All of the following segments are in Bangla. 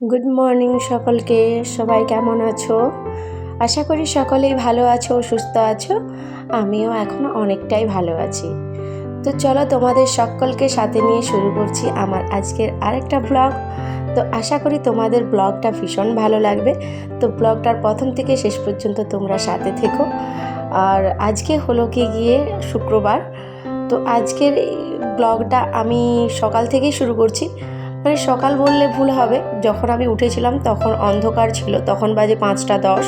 গুড মর্নিং সকলকে, সবাই কেমন আছো? আশা করি সকলেই ভালো আছো, সুস্থ আছো। আমিও এখন অনেকটাই ভালো আছি। তো চলো তোমাদের সকলকে সাথে নিয়ে শুরু করছি আমার আজকের আরেকটা ব্লগ তো আশা করি তোমাদের ব্লগটা ভীষণ ভালো লাগবে। তো ব্লগটার প্রথম থেকে শেষ পর্যন্ত তোমরা সাথে থেকো। আর আজকে হলো কি গিয়ে শুক্রবার। তো আজকের ব্লগটা আমি সকাল থেকেই শুরু করছি। মানে সকাল বললে ভুল হবে। যখন আমি উঠেছিলাম তখন অন্ধকার ছিল। তখন বাজে পাঁচটা দশ।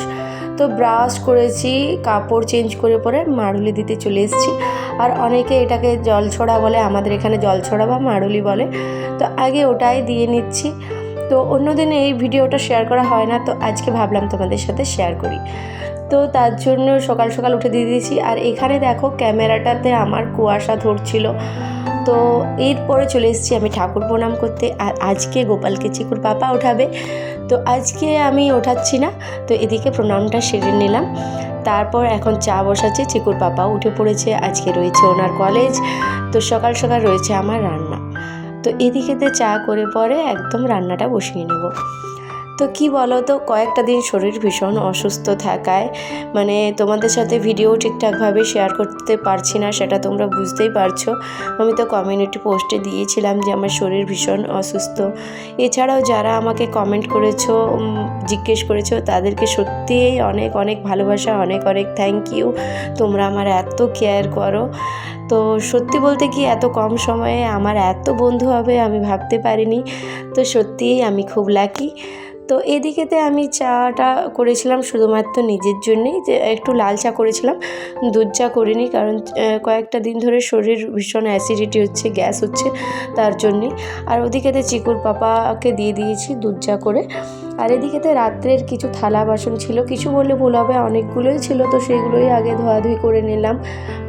তো ব্রাশ করেছি, কাপড় চেঞ্জ করে পরে মাড়ুলি দিতে চলে এসেছি। আর অনেকে এটাকে জল ছড়া বলে, আমাদের এখানে জল ছড়া বা মাড়ুলি বলে। তো আগে ওটাই দিয়ে নিচ্ছি। তো অন্যদিন এই ভিডিওটা শেয়ার করা হয় না। তো আজকে ভাবলাম তোমাদের সাথে শেয়ার করি। তো তার জন্য সকাল সকাল উঠে দিয়ে দিয়েছি। আর এখানে দেখো, ক্যামেরাটাতে আমার কুয়াশা ধরছিল। তো এরপরে চলে এসেছি আমি ঠাকুর প্রণাম করতে। আর আজকে গোপালকে চিকুর পাপা ওঠাবে। তো আজকে আমি ওঠাচ্ছি না। তো এদিকে প্রণামটা সেরে নিলাম। তারপর এখন চা বসাচ্ছে, চিকুর পাপা উঠে পড়েছে। আজকে রয়েছে ওনার কলেজ। তো সকাল সকাল রয়েছে আমার রান্না। তো এদিকেতে চা করে পরে একদম রান্নাটা বসিয়ে নেব। তো কি বলো তো কয়েকটা দিন শরীর ভীষণ অসুস্থ থাকায় মানে তোমাদের সাথে ভিডিও ঠিকঠাকভাবে শেয়ার করতে পারছি না, সেটা তোমরা বুঝতেই পারছ। আমি তো কমিউনিটি পোস্টে দিয়েছিলাম যে আমার শরীর ভীষণ অসুস্থ। এছাড়াও যারা আমাকে কমেন্ট করেছ জিজ্ঞেস করেছ, তাদেরকে সত্যিই অনেক অনেক ভালোবাসা, অনেক অনেক থ্যাংক ইউ তোমরা আমার এত কেয়ার করো। তো সত্যি বলতে কি, এত কম সময়ে আমার এত বন্ধু হবে, আমি ভাবতে পারিনি। তো সত্যিই আমি খুব লাকি তো এদিকেতে আমি চাটা করেছিলাম শুধুমাত্র নিজের জন্যেই, যে একটু লাল চা করেছিলাম, দুধ চা করিনি কারণ কয়েকটা দিন ধরে শরীর ভীষণ অ্যাসিডিটি হচ্ছে গ্যাস হচ্ছে তার জন্যে আর ওদিকেতে চিকুর পাপাকে দিয়ে দিয়েছি দুধ চা করে। আর এদিকেতে রাত্রের কিছু থালা বাসন ছিল, কিছু বললে ভুল হবে, অনেকগুলোই ছিল তো সেগুলোই আগে ধোয়াধুয়ি করে নিলাম।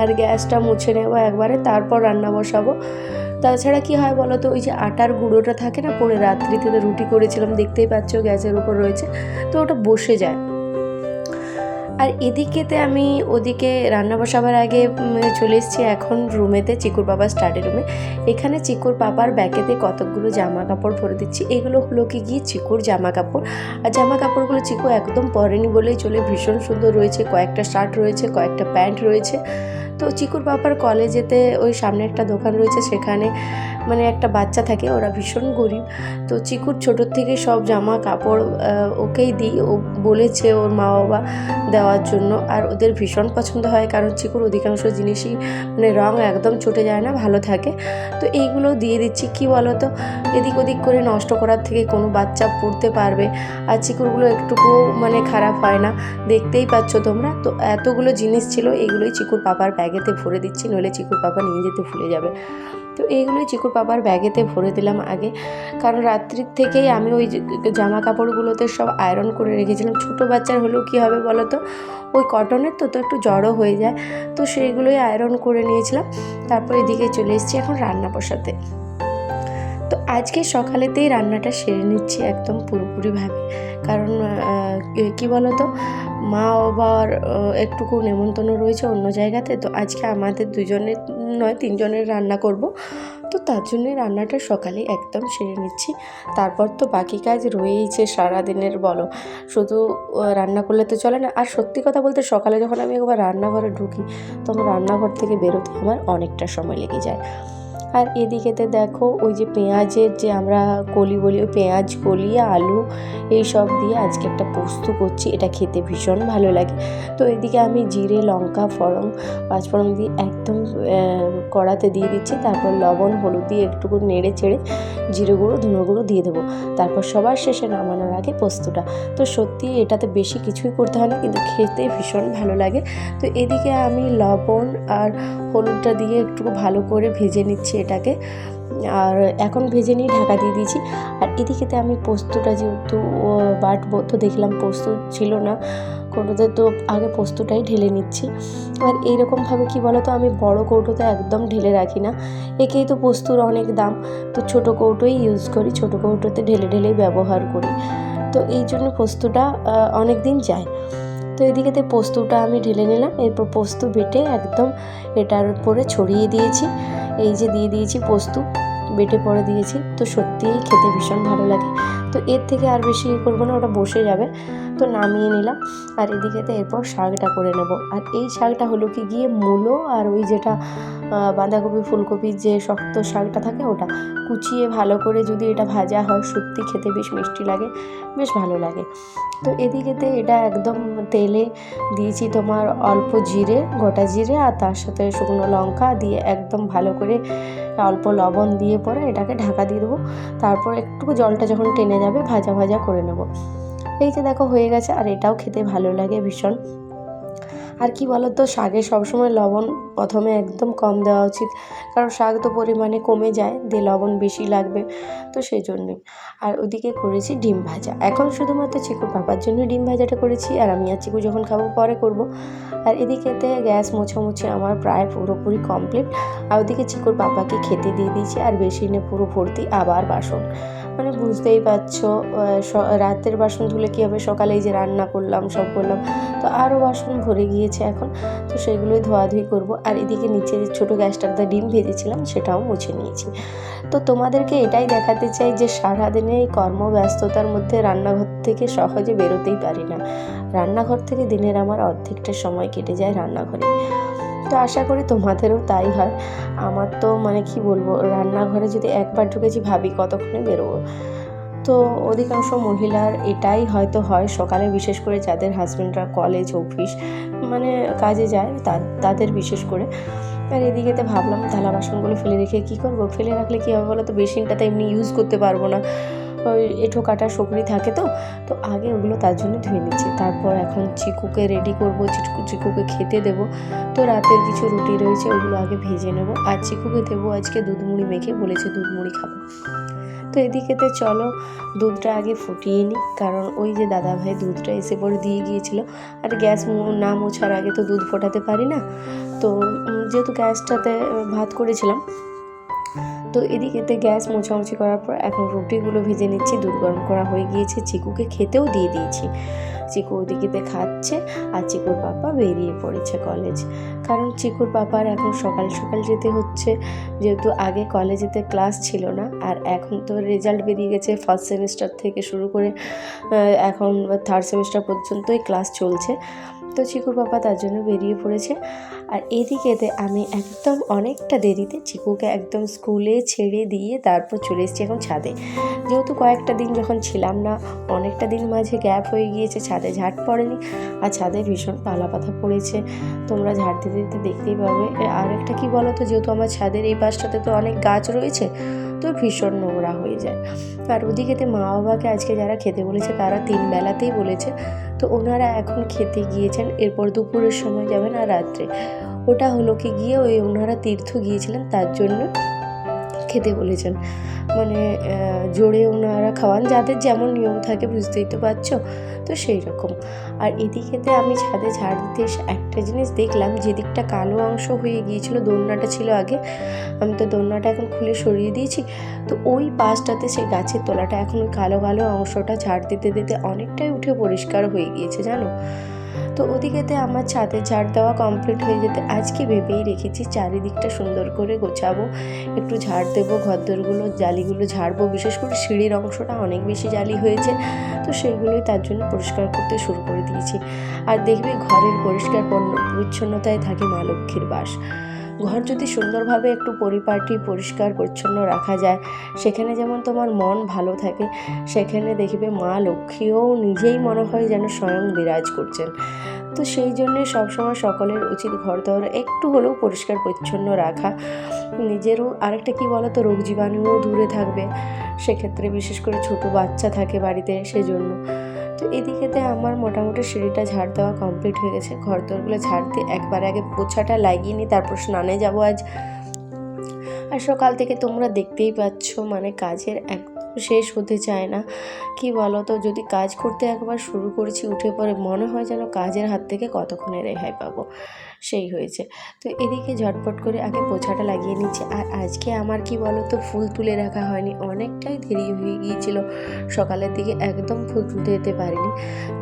আর গ্যাসটা মুছে নেব একবারে, তারপর রান্না বসাবো। তাছাড়া কি হয় বলো তো, ওই যে আটার গুঁড়োটা থাকে না, পরে রাত্রিতে রুটি করেছিলাম, দেখতেই পাচ্ছ গ্যাসের উপর রয়েছে, তো ওটা বসে যায়। আর এদিকেতে আমি ওদিকে রান্না বসাবার আগে চলে এসেছি এখন রুমেতে, চিকুর বাবার স্টাডি রুমে। এখানে চিকুর বাবার ব্যাকেতে কতকগুলো জামা কাপড় ভরে দিচ্ছি। এগুলো হলো কি গিয়ে চিকুর জামা কাপড় আর জামা কাপড়গুলো চিকু একদম পরেনি বলেই চলে। ভীষণ সুন্দর রয়েছে, কয়েকটা শার্ট রয়েছে, কয়েকটা প্যান্ট রয়েছে। তো চিকুর বাবার কলেজেতে ওই সামনে একটা দোকান রয়েছে, সেখানে মানে একটা বাচ্চা থাকে, ওরা ভীষণ গরিব। তো চিকুর ছোটোর থেকে সব জামা কাপড় ওকেই দিই। ও বলেছে ওর মা বাবা দেওয়ার জন্য। আর ওদের ভীষণ পছন্দ হয়, কারণ চিকুর অধিকাংশ জিনিসই মানে রং একদম ছুটে যায় না, ভালো থাকে। তো এইগুলো দিয়ে দিচ্ছি, কি বলো তো এদিক ওদিক করে নষ্ট করার থেকে কোনো বাচ্চা পড়তে পারবে। আর চিকুরগুলো একটুকু মানে খারাপ হয় না। দেখতেই পাচ্ছ তোমরা? তো এতগুলো জিনিস ছিল এইগুলোই চিকুর পাপার ব্যাগেতে ভরে দিচ্ছি, নইলে চিকুর পাপা নিয়ে যেতে ভুলে যাবে। তো এইগুলোই চিকুর পাপার ব্যাগেতে ভরে দিলাম আগে। কারণ রাত্রির থেকেই আমি ওই জামা কাপড়গুলোতে সব আয়রন করে রেখেছিলাম। ছোটো বাচ্চার হলেও কী হবে বলো তো ওই কটনের তো তো একটু জড়ো হয়ে যায়। তো সেইগুলোই আয়রন করে নিয়েছিলাম। তারপর এদিকে চলে এসেছি এখন রান্না বসাতে তো আজকে সকালেতেই রান্নাটা সেরে নিচ্ছি একদম পুরোপুরিভাবে। কারণ কি বলো তো মা বাবার একটুকু নেমন্তন্ন রয়েছে অন্য জায়গাতে। তো আজকে আমাদের দুজনের, নয়, তিনজনের রান্না করব। তো তার জন্যই রান্নাটা সকালে একদম সেরে নিচ্ছি। তারপর তো বাকি কাজ রয়েইছে সারাদিনের, বলো। শুধু রান্না করলে তো চলে না। আর সত্যি কথা বলতে, সকালে যখন আমি একবার রান্নাঘরে ঢুকি তখন রান্নাঘর থেকে বেরোতে আমার অনেকটা সময় লেগে যায়। আর এদিকেতে দেখো, ওই যে পেঁয়াজের যে আমরা কলি বলি, ওই পেঁয়াজ, কলি, আলু, এই সব দিয়ে আজকে একটা পোস্ত করছি। এটা খেতে ভীষণ ভালো লাগে। তো এদিকে আমি জিরে, লঙ্কা ফড়ং পাঁচফোড়ন দিয়ে একদম কড়াতে দিয়ে দিচ্ছি। তারপর লবণ, হলুদ দিয়ে একটুকু নেড়ে চেড়ে জিরে গুঁড়ো, ধুনো গুঁড়ো দিয়ে দেবো। তারপর সবার শেষে নামানোর আগে পোস্তটা। তো সত্যি এটাতে বেশি কিছুই করতে হয় না, কিন্তু খেতে ভীষণ ভালো লাগে। তো এদিকে আমি লবণ আর হলুদটা দিয়ে একটু ভালো করে ভেজে নিচ্ছি। এটাকে আর এখন ভেজে নিয়ে ঢাকা দিয়ে দিয়েছি। আর এদিকেতে আমি পোস্তটা যেহেতু বাটবো তো দেখলাম পোস্ত ছিল না। কোটোতে তো আগে পোস্তটাই ঢেলে নিচ্ছি। আর এইরকমভাবে কি বলো তো আমি বড় কৌটোতে একদম ঢেলে রাখি না। একেই তো পোস্তর অনেক দাম। তো ছোট কৌটোই ইউজ করি, ছোট কৌটোতে ঢেলে ঢেলেই ব্যবহার করি। তো এই জন্য পোস্তটা অনেক দিন যায়। তো এদিকেতে পোস্তটা আমি ঢেলে নিলাম। এরপর পোস্ত বেটে একদম এটার উপরে ছড়িয়ে দিয়েছি। এই যে দিয়ে দিয়েছি পোস্ত বেটে পরে দিয়েছি। তো সত্যিই খেতে ভীষণ ভালো লাগে। তো এর থেকে আর বেশি করব না, ওটা বসে যাবে। তো নামিয়ে নিলাম, আর এদিকেতে এরপর শাকটা করে নেব। আর এই শাকটা হলো কি গিয়ে মূলো আর ওই যেটা বাঁধাকপি ফুলকপির যে শক্ত শাকটা থাকে ওটা। কুচিয়ে ভালো করে যদি এটা ভাজা হয়, সত্যি খেতে বেশ মিষ্টি লাগে, বেশ ভালো লাগে। তো এদিকেতে এটা একদম তেলে দিয়েছি তোমার অল্প জিরে, গোটা জিরে, আর তার সাথে শুকনো লঙ্কা দিয়ে একদম ভালো করে অল্প লবণ দিয়ে পরে এটাকে ঢাকা দিয়ে দেবো। তারপর একটু জলটা যখন টেনে যাবে, ভাজা ভাজা করে নেব। এই যে দেখো, হয়ে গেছে। আর এটাও খেতে ভালো লাগে ভীষণ। আর কি বলো তো শাকে সবসময় লবণ প্রথমে একদম কম দেওয়া উচিত। কারণ শাক তো পরিমাণে কমে যায়, দিয়ে লবণ বেশি লাগবে, তো সেই জন্যই। আর ওদিকে করেছি ডিম ভাজা। এখন শুধুমাত্র চিকুর পাপার জন্য ডিম ভাজাটা করেছি, আর আমি আর চিকু যখন খাব পরে করব। আর এদিকেতে গ্যাস মোছামুছি আমার প্রায় পুরোপুরি কমপ্লিট। আর ওদিকে চিকুর পাপাকে খেতে দিয়ে দিয়েছি, আর বেশি নে, পুরো ভর্তি আবার বাসন। মানে বুঝতেই পারছ রাতের বাসন ধুলে কী হবে? সকালে এই যে রান্না করলাম, সব করলাম, তো আরও বাসন ভরে গিয়েছে এখন, তো সেগুলোই ধোয়াধুয়ি করব। আর এদিকে নিচে যে ছোটো গ্যাসটাতে ডিম ভেজেছিলাম, সেটাও মুছে নিয়েছি। তো তোমাদেরকে এটাই দেখাতে চাই যে, সারাদিনে এই কর্মব্যস্ততার মধ্যে রান্নাঘর থেকে সহজে বেরোতেই পারি না। রান্নাঘর থেকে দিনের আমার অর্ধেকটা সময় কেটে যায় রান্নাঘরে। তো আশা করি তোমাদেরও তাই হয়। আমার তো মানে কি বলব, রান্নাঘরে যদি একবার ঢুকেছি ভাবি কতক্ষণে বেরোবো। তো অধিকাংশ মহিলার এটাই হয়তো হয় সকালে বিশেষ করে যাদের হাজব্যান্ডরা কলেজ অফিস মানে কাজে যায় তাদের বিশেষ করে। আর এদিকেতে ভাবলাম থালা বাসনগুলো ফেলে রেখে কী করব? ফেলে রাখলে কী হবে বলো তো? বেসিনটা তো এমনি ইউজ করতে পারব না। ওই এঁঠো কাটা সকরি থাকে তো তো আগে ওগুলো তার জন্য ধুয়ে নিচ্ছি। তারপর এখন চিকুকে রেডি করব চিকু চিকুকে খেতে দেবো। তো রাতের কিছু রুটি রয়েছে, ওগুলো আগে ভেজে নেব। আর চিকুকে দেবো আজকে দুধ মুড়ি মেখে, বলেছে দুধ মুড়ি খাব। তো এদিকেতে চলো, দুধটা আগে ফুটিয়ে নিই। কারণ ওই যে দাদা ভাই দুধটা এসে পরে দিয়ে গিয়েছিল। আর গ্যাস না মোছার আগে তো দুধ ফোটাতে পারি না। তো যেহেতু গ্যাসটাতে ভাত করেছিলাম তো এদিকেতে গ্যাস মোছামুছি করার পর এখন রুটিগুলো ভেজে নিচ্ছি, দুধ গরম করা হয়ে গিয়েছে, চিকুকে খেতেও দিয়ে দিয়েছি। চিকু ওদিকেতে খাচ্ছে আর চিকুর পাপা বেরিয়ে পড়েছে কলেজ কারণ চিকুর পাপার এখন সকাল সকাল যেতে হচ্ছে, যেহেতু আগে কলেজেতে ক্লাস ছিল না, আর এখন তো রেজাল্ট বেরিয়ে গেছে ফার্স্ট সেমিস্টার থেকে শুরু করে এখন থার্ড সেমিস্টার পর্যন্তই ক্লাস চলছে। তো চিকুর পাপা তার জন্য বেরিয়ে পড়েছে। আর এদিকেতে আমি একদম অনেকটা দেরিতে চিকুকে একদম স্কুলে ছেড়ে দিয়ে তারপর চলে এসেছি এখন ছাদে। যেহেতু কয়েকটা দিন যখন ছিলাম না, অনেকটা দিন মাঝে গ্যাপ হয়ে গিয়েছে ছাদে। ঝাড় পড়েনি আর ছাদে ভীষণ পালা পাতা পড়েছে। তোমরা ঝাড় দিতে দিতে দেখতেই পাবে। আর একটা কি বলো তো যেহেতু আমার ছাদের এই পাশটাতে তো অনেক গাছ রয়েছে, তো ভীষণ নোংরা হয়ে যায়। আর ওদিকেতে মা বাবাকে আজকে যারা খেতে বলেছে, তারা তিন বেলাতেই বলেছে। তো ওনারা এখন খেতে গিয়েছেন, এরপর দুপুরের সময় যাবেন আর রাত্রে। ওটা হলো কি গিয়ে ওই ওনারা তীর্থ গিয়েছিলেন, তার জন্য খেতে বলেছেন। মানে জোরে ওনারা খাওয়ান। যাদের যেমন নিয়ম থাকে, বুঝতেই তো পারছ। তো সেই রকম আর এদিকেতে আমি ছাদে ঝাড় দিতে একটা জিনিস দেখলাম যেদিকটা কালো অংশ হয়ে গিয়েছিল, দোলনাটা ছিল আগে। আমি তো দোলনাটা এখন খুলে সরিয়ে দিয়েছি। তো ওই পাশটাতে সেই গাছের তোলাটা, এখন কালো কালো অংশটা ঝাড় দিতে দিতে অনেকটাই উঠে পরিষ্কার হয়ে গিয়েছে, জানো? তো ওদিকেতে আমার ছাদে ঝাড় দেওয়া কমপ্লিট হয়ে যেতে, আজকে ভেবেই রেখেছি চারিদিকটা সুন্দর করে গোছাবো। একটু ঝাড় দেবো, ঘরদোরগুলো, জালিগুলো ঝাড়বো, বিশেষ করে সিঁড়ির অংশটা অনেক বেশি জালি হয়েছে, তো সেইগুলোই তার জন্য পরিষ্কার করতে শুরু করে দিয়েছি। আর দেখবে ঘরের পরিষ্কার পরিচ্ছন্নতায় থাকে মা লক্ষ্মীর বাস। ঘর যদি সুন্দরভাবে একটু পরিপাটি, পরিষ্কার, পরিচ্ছন্ন রাখা যায়, সেখানে যেমন তোমার মন ভালো থাকে, সেখানে দেখবে মা লক্ষ্মীও নিজেই মনে হয় যেন স্বয়ং বিরাজ করছেন। তো সেই জন্যে সবসময় সকলের উচিত ঘর দর একটু হলেও পরিষ্কার, পরিচ্ছন্ন রাখা। নিজেরও আরেকটা কি বলো তো রোগ জীবাণুও দূরে থাকবে। সেক্ষেত্রে বিশেষ করে ছোট বাচ্চা থাকে বাড়িতে, সেজন্য। তো এদিকেতে আমার মোটামুটি সিঁড়িটা ঝাড় দেওয়া কমপ্লিট হয়ে গেছে। ঘর দোরগুলো ঝাড় দিয়ে একবার আগে পোছাটা লাগিয়ে নিই, তারপর স্নানে যাব আজ। আর সকাল থেকে তোমরা দেখতেই পাচ্ছ মানে কাজের এক শেষ হতে চায় না। কি বলো তো যদি কাজ করতে একবার শুরু করেছি, উঠে পরে মনে হয় যেন কাজের হাত থেকে কতক্ষণে রেহাই পাবো। সেই হয়েছে। তো এদিকে ঝটপট করে আগে পোছাটা লাগিয়ে নিচ্ছি। আর আজকে আমার কি বলো তো ফুল তুলে রাখা হয়নি। অনেকটাই দেরি হয়ে গিয়েছিল। সকালের দিকে একদম ফুল তুলতে যেতে পারিনি।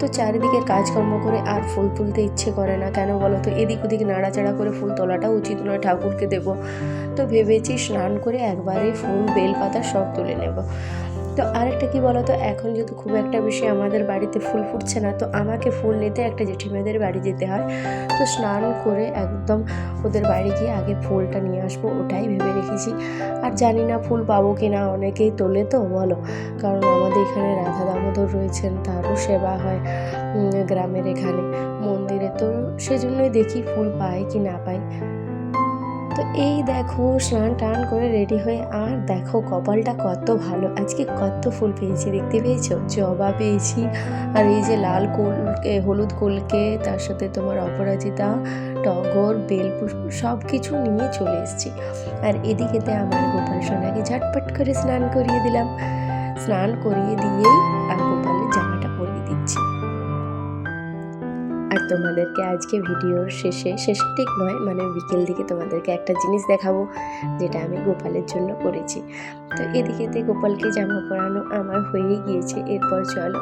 তো চারিদিকে কাজকর্ম করে আর ফুল তুলতে ইচ্ছে করে না। কেন বলো তো এদিক ওদিক নাড়াচাড়া করে ফুল তোলাটা উচিত নয় ঠাকুরকে দেবো। তো ভেবেছি স্নান করে একবারে ফুল, বেলপাতা সব তুলে নেব। তো আরেকটা কি বলো তো এখন যেহেতু খুব একটা বেশি আমাদের বাড়িতে ফুল ফুটছে না, তো আমাকে ফুল নিতে একটা জেঠিমাদের বাড়ি যেতে হয়। তো স্নান করে একদম ওদের বাড়ি গিয়ে আগে ফুলটা নিয়ে আসব, ওটাই ভেবে রেখেছি। আর জানি না ফুল পাবো কি না অনেকেই তোলে তো, বলো। কারণ আমাদের এখানে রাধা দামোদর রয়েছেন, তারও সেবা হয় গ্রামের এখানে। মন্দিরে তো সেজন্যই দেখি ফুল পাই কি না পাই তো এই দেখো, স্নান টান করে রেডি হয়ে আর দেখো কপালটা কত ভালো। আজকে কত ফুল পেয়েছি, দেখতে পেয়েছ? জবা পেয়েছি। আর এই যে লাল কলকে, হলুদ কলকে, তার সাথে তোমার অপরাজিতা, টগর বেলপুষ্প সব কিছু নিয়ে চলে এসেছি। আর এদিকেতে আমার গোপাল সোনাকে ঝটপট করে স্নান করিয়ে দিলাম। স্নান করিয়ে দিয়েই তোমাদেরকে আজকে ভিডিওর শেষে, শেষ ঠিক নয় মানে বিকেল দিকে তোমাদেরকে একটা জিনিস দেখাবো, যেটা আমি গোপালের জন্য করেছি। তো এদিকে এদিকেতে গোপালকে জামা পরানো আমার হয়ে গিয়েছে। এরপর চলো,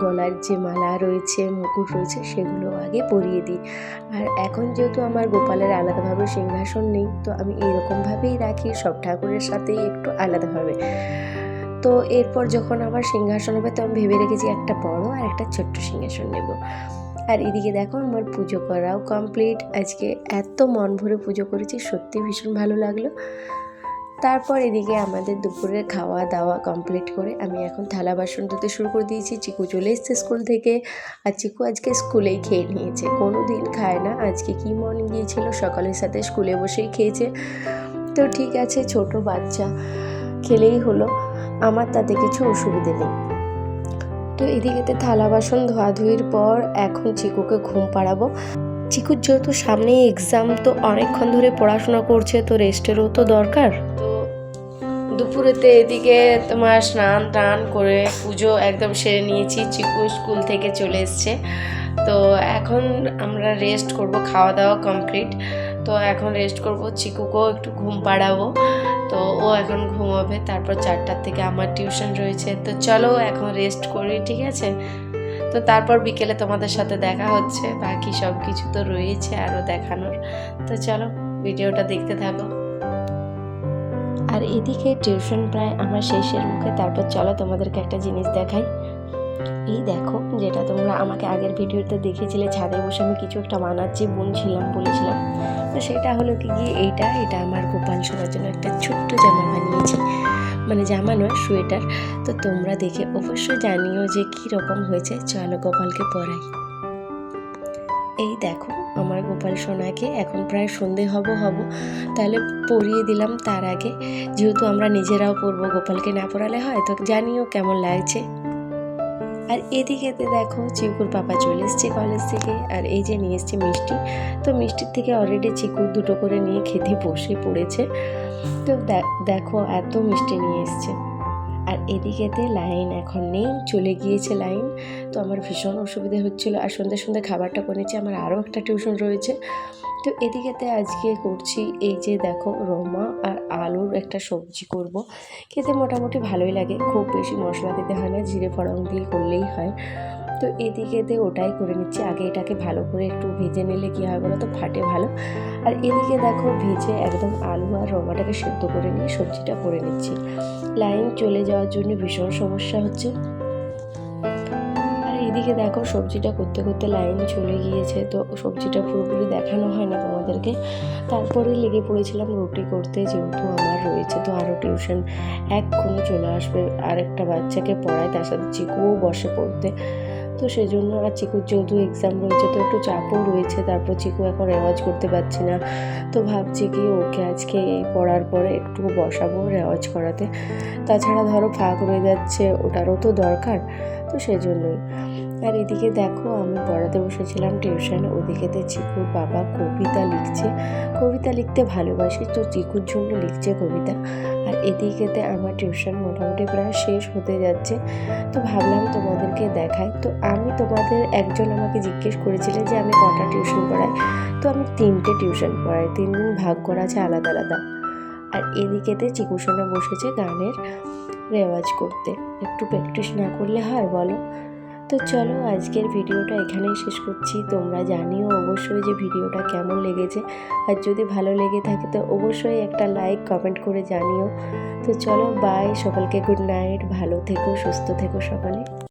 গলার যে মালা রয়েছে, মুকুট রয়েছে, সেগুলো আগে পরিয়ে দিই। আর এখন যেহেতু আমার গোপালের আলাদাভাবে সিংহাসন নেই, তো আমি এইরকমভাবেই রাখি, সব ঠাকুরের সাথেই একটু আলাদাভাবে। তো এরপর যখন আমার সিংহাসন হবে, তো আমি ভেবে রেখেছি একটা বড় আর একটা ছোট্ট সিংহাসন নেব। আর এদিকে দেখো আমার পুজো করাও কমপ্লিট আজকে এত মন ভরে পুজো করেছি, সত্যি ভীষণ ভালো লাগল। তারপর এদিকে আমাদের দুপুরের খাওয়া দাওয়া কমপ্লিট করে আমি এখন থালা বাসন ধুতে শুরু করে দিয়েছি। চিকু চলে এসছে স্কুল থেকে আর চিকু আজকে স্কুলেই খেয়ে নিয়েছে। কোনো দিন খায় না। আজকে কি মন গিয়েছিল সকালের সাথে স্কুলে বসেই খেয়েছে। তো ঠিক আছে, ছোট বাচ্চা খেলেই হলো। আমার তাতে কিছু অসুবিধে নেই। তো এদিকেতে থালা বাসন ধোয়াধুয়ির পর এখন চিকুকে ঘুম পাড়াবো। চিকুর যেহেতু সামনেই এক্সাম তো অনেকক্ষণ ধরে পড়াশোনা করছে, তো রেস্টেরও তো দরকার। দুপুরেতে এদিকে তোমার স্নান টান করে পুজো একদম সেরে নিয়েছি, চিকু স্কুল থেকে চলে এসছে। তো এখন আমরা রেস্ট করব, খাওয়া দাওয়া কমপ্লিট তো এখন রেস্ট করব, চিকুকেও একটু ঘুম পাড়াবো। তো ও এখন ঘুমাবে, তারপর চারটার থেকে আমার টিউশন রয়েছে। তো চলো এখন রেস্ট করি, ঠিক আছে? তো তারপর বিকেলে তোমাদের সাথে দেখা হচ্ছে, বাকি সব কিছু তো রয়েছে আরও দেখানোর। তো চলো, ভিডিওটা দেখতে থাকো। আর এদিকে টিউশন প্রায় আমার শেষের মুখে, তারপর চলো তোমাদেরকে একটা জিনিস দেখাই। এই দেখো, যেটা তোমরা আমাকে আগের ভিডিওতে দেখেছিলে ছাদে বসে আমি কিছু একটা বানাচ্ছি, বুনছিলাম বলেছিলাম তো সেটা হলো কি গিয়ে এইটা, এটা আমার গোপাল সোনার জন্য একটা ছোট্ট জামা বানিয়েছি। মানে জামা নয়, সোয়েটার। তো তোমরা দেখে অবশ্যই জানিও যে কী রকম হয়েছে। চলো গোপালকে পরাই এই দেখো, আমার গোপাল সোনাকে এখন প্রায় সন্ধে হব হব। তাহলে পরিয়ে দিলাম তার আগে। যেহেতু আমরা নিজেরাও পরবো গোপালকে না পরালে হয়, তো জানিও কেমন লাগছে। আর এদিকেতে দেখো চিকুর পাপা চলে এসছে কলেজ থেকে, আর এই যে নিয়ে এসছে মিষ্টি। তো মিষ্টির থেকে অলরেডি চিকুর দুটো করে নিয়ে খেতে বসে পড়েছে। তো দেখো এত মিষ্টি নিয়ে এসছে। আর এদিকেতে লাইন এখন নেই, চলে গিয়েছে লাইন। তো আমার ভীষণ অসুবিধে হচ্ছিল আর সন্ধ্যে সন্ধ্যে খাবারটা করেছি, আমার আরও একটা টিউশন রয়েছে। তো এদিকেতে আজকে করছি, এই যে দেখো রমা আর আলুর একটা সবজি করব। খেতে মোটামুটি ভালোই লাগে, খুব বেশি মশলা দিতে হয় না, জিরে ফড়ং দিয়ে করলেই হয়। তো এদিকেতে ওটাই করে নিচ্ছি। আগে এটাকে ভালো করে একটু ভেজে নিলে কী হয় বলো তো? ফাটে ভালো। আর এদিকে দেখো ভেজে একদম আলু আর রমাটাকে সেদ্ধ করে নিয়ে সবজিটা করে নিচ্ছি। লাইন চলে যাওয়ার জন্য ভীষণ সমস্যা হচ্ছে। এইদিকে দেখো সবজিটা করতে করতে লাইন চলে গিয়েছে। তো সবজিটা পুরোপুরি দেখানো হয় না তোমাদেরকে। তারপরে লেগে পড়েছিলাম রুটি করতে, যেহেতু আমার রয়েছে। তো আরও টিউশন এক্ষুনি চলে আসবে। আরেকটা বাচ্চাকে পড়ায়, তার সাথে চিকুও বসে পড়তে। তো সেই জন্য আর চিকুর যেহেতু এক্সাম রয়েছে তো একটু চাপও রয়েছে, তারপর চিকু এখন রেওয়াজ করতে পারছি না। তো ভাবছি কি ওকে আজকে পড়ার পরে একটু বসাবো রেওয়াজ করাতে। তাছাড়া ধরো ফাঁক রয়ে যাচ্ছে, ওটারও তো দরকার, তো সেজন্যই। আর এদিকে দেখো, আমি পড়াতে বসেছিলাম টিউশন ওদিকেতে চিকুর বাবা কবিতা লিখছে। কবিতা লিখতে ভালোবাসি তো চিকুর জন্য লিখছে কবিতা। আর এদিকেতে আমার টিউশন মোটামুটি প্রায় শেষ হতে যাচ্ছে। তো ভাবলাম তোমাদেরকে দেখাই। তো আমি তোমাদের একজন আমাকে জিজ্ঞেস করেছিলেন যে আমি কটা টিউশন পড়াই। তো আমি তিনটে টিউশন পড়াই, তিন দিন ভাগ করা আছে আলাদা আলাদা। আর এদিকেতে চিকুসোনা বসেছে গানের রেওয়াজ করতে। একটু প্র্যাকটিস না করলে হয় বলো? তো চলো আজকের ভিডিওটা এখানেই শেষ করছি। তোমরা জানিও অবশ্যই যে ভিডিওটা কেমন লেগেছে। আর যদি ভালো লেগে থাকে তো অবশ্যই একটা লাইক, কমেন্ট করে জানিও। তো চলো বাই সকলকে গুড নাইট ভালো থেকো, সুস্থ থেকো সকালে।